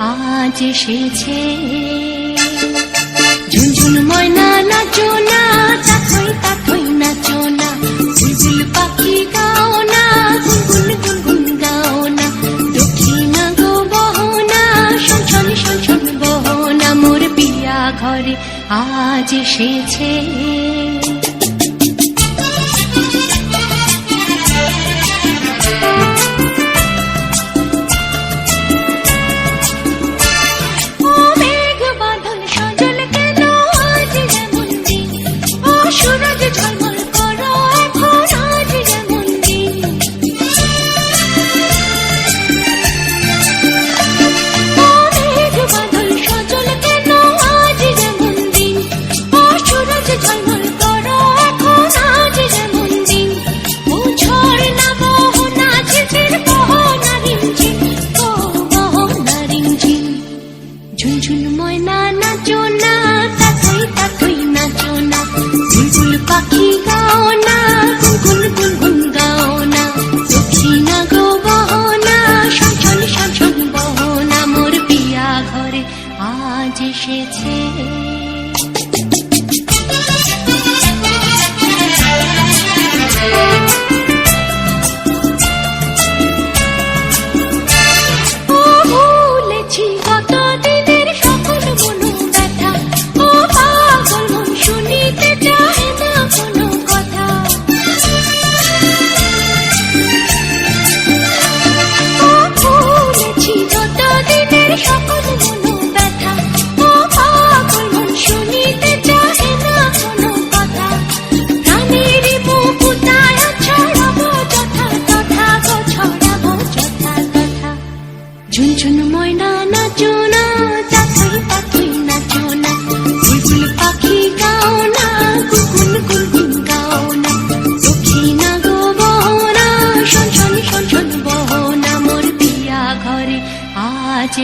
আজ এসেছে। ঝুনঝুন ময়না নাচো না তাথই তাথই নাচো না। বুলবুল পাখি গাও না, গুনগুন গুনগুন গাও না। দক্ষিণা গো বহনা শোষণ শোষণ বহনা। মোর বিয়া ঘরে আজ এসেছে। সেছে ময়না নাচো চাকরি পাখি পাখি গাও না গাও না না ঘরে আজ